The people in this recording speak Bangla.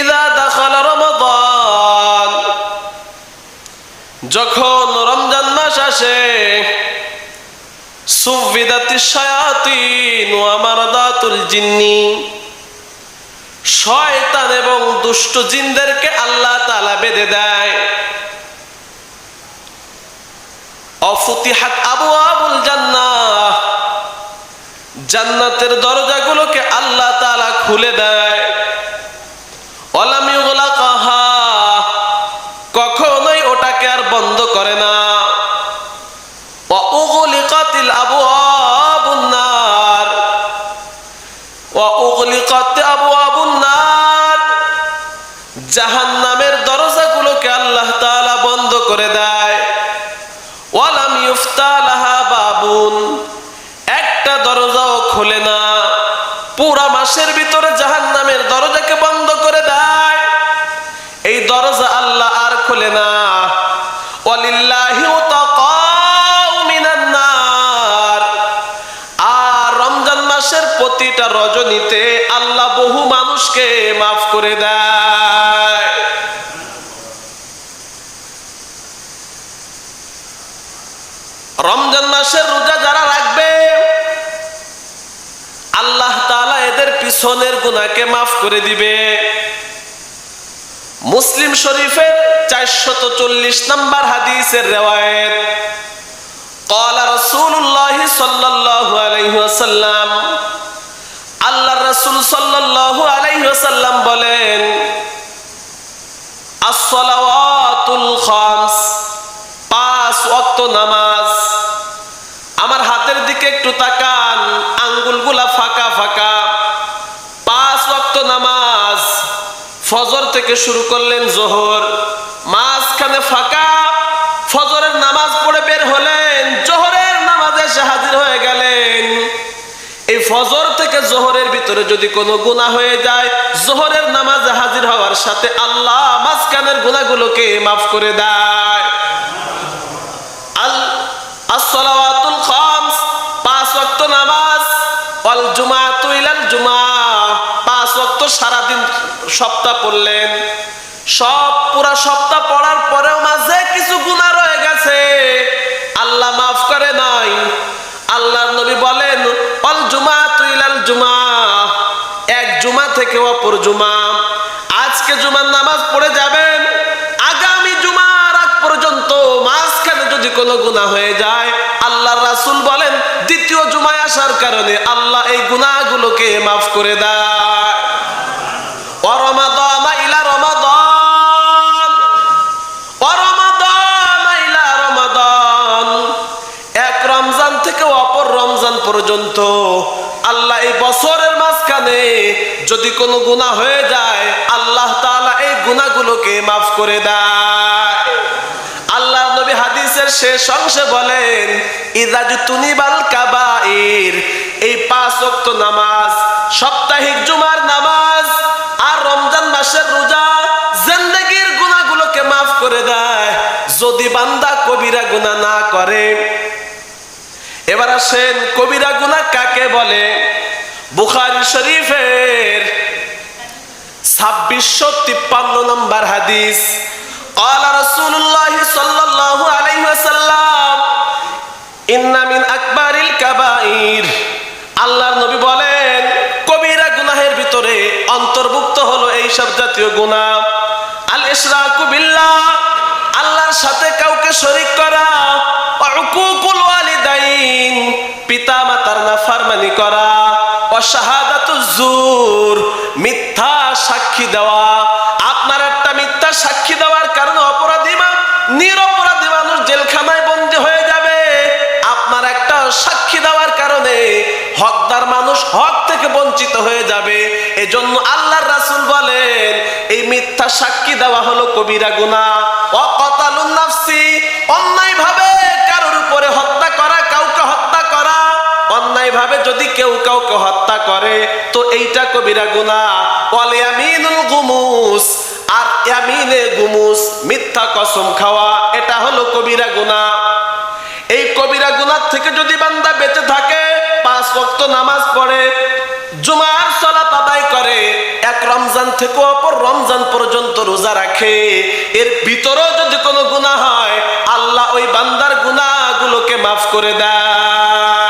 ইদা দাখাল রমাদান যখন রমজান মাস আসে শায়াতিন এবং দুষ্ট জিনদেরকে আল্লাহ তাআলা বেঁধে দেয়। অফুতিহাত আবু আবুল জান্নাতের দরজাগুলোকে আল্লাহ তাআলা খুলে দেয়। ওগুলিকাত আবওয়াবুন নার। জাহান্নামের আল্লাহ তাআলা বন্ধ করে দেয়। ওয়ালাম ইউফতা বাবুন। একটা দরজাও খোলে না। পুরা মাসের ভিতরে জাহান্নামের দরজাকে বন্ধ করে দেয়। এই দরজা প্রতিটা রজনীতে আল্লাহ বহু মানুষকে মাফ করে দেয় রমজান মাসের রোজা যারা রাখবে আল্লাহ তাআলা এদের পিছনের গুনাহকে মাফ করে দিবে মুসলিম শরীফের চারশত চল্লিশ নম্বর হাদিসের রেওয়ায়ত قال رسول الله صلى الله عليه وسلم আল্লাহ রাসূল আলাইহি বলেন পাঁচ নামাজ। আমার হাতের দিকে একটু তাকান, আঙ্গুলগুলা ফাঁকা ফাঁকা। পাঁচ ওয়াক্ত নামাজ, ফজর থেকে শুরু করলেন জোহর। মাঝখানে ফাঁকা, ফজরের নামাজ ফজর থেকে জোহরের ভিতরে যদি কোনো গুনাহ হয়ে যায়, জোহরের নামাজে হাজির হওয়ার সাথে আল্লাহ মাঝখানের গুনাহগুলোকে মাফ করে দেয়। আল পাঁচ ওয়াক্ত নামাজ, ওয়াল জুমাআতু ইলাল জুমা, পাঁচ ওয়াক্ত সারাদিন সপ্তাহ পড়লেন। সব পুরা সপ্তাহ পড়ার পরেও মাঝে কিছু গুনাহ রয়ে গেছে আল্লাহ মাফ করে নাই আল্লাহর নবী বলেন অল জুমাআতু ইলাল জুমা এক জুমা থেকে অপর জুমা। আজকে জুমার নামাজ পড়ে যাবেন। আগামী জুমার আগ পর্যন্ত মাঝখানে যদি কোনো গুনাহ হয়ে যায়, আল্লাহর রাসূল বলেন, দ্বিতীয় জুমায় আসার কারণে আল্লাহ এই গুনাহগুলোকে মাফ করে দেয়। অরমাদান ইলা রমাদান। অরমাদান ইলা রমাদান। এক রমজান থেকে অপর রমজান পর্যন্ত আল্লাহ এই বছরের মাঝখানে যদি কোনো গুনাহ হয়ে যায়, আল্লাহ তাআলা এই গুনাহগুলোকে মাফ করে দেয়। আল্লাহ নবী হাদিসের শেষ অংশে বলেন ইদাজুতুনিবাল কাবাইর এই পাঁচ ওয়াক্ত নামাজ, সাপ্তাহিক জুমার নামাজ আর রমজান মাসের রোজা জিন্দেগীর গুনাহগুলোকে মাফ করে দেয়। যদি বান্দা কবিরা গুনাহ না করে, এবার আসেন কবিরা গুনাহ কাকে বলে? বুখারী শরীফের ছাব্বিশশো তিপ্পান্ন নম্বর হাদিস قال رسول الله صلى الله عليه وسلم إن من أكبر الكبائر আল্লাহর নবী বলেন কবিরা গুনাহের ভিতরে অন্তর্ভুক্ত হলো এই সব জাতীয় গুনাহ আল ইশরাকু বিল্লাহ আল্লাহর সাথে কাউকে শরীক করা জুর, মিথ্যা সাক্ষী দেওয়া। আপনার একটা মিথ্যা সাক্ষী দেওয়ার কারণে অপরাধী মা নিরপরাধী মানুষ জেলখানায় বন্দী হয়ে যাবে। আপনার একটা সাক্ষী দেওয়ার কারণে হকদার মানুষ হক থেকে বঞ্চিত হয়ে যাবে। এজন্য আল্লাহর রাসূল বলেন, এই মিথ্যা সাক্ষী দেওয়া হলো কবিরা গুনাহ। অকতালুন নাফসি অন্যায় ভাবে কারোর উপরে হত্যা করা, কাউকে হত্যা করা। অন্যায় ভাবে যদি কেউ কাউকে হত্যা করে, তো এইটা কবিরা গুনাহ। ওয়াল ইয়ামিনুল গুমুস, আর ইয়ামিনে গুমুস, মিথ্যা কসম খাওয়া, এটা হলো কবিরা গুনাহ। এই কবিরা গুনাহ থেকে যদি বান্দা বেঁচে থাকে, পাঁচ ওয়াক্ত নামাজ পড়ে, জুমার সলাত আদায় করে, এক রমজান থেকে অপর রমজান পর্যন্ত রোজা রাখে, এর ভিতরেও যদি কোনো গুনাহ হয়, আল্লাহ ওই বান্দার গুনাহগুলোকে মাফ করে দেয়।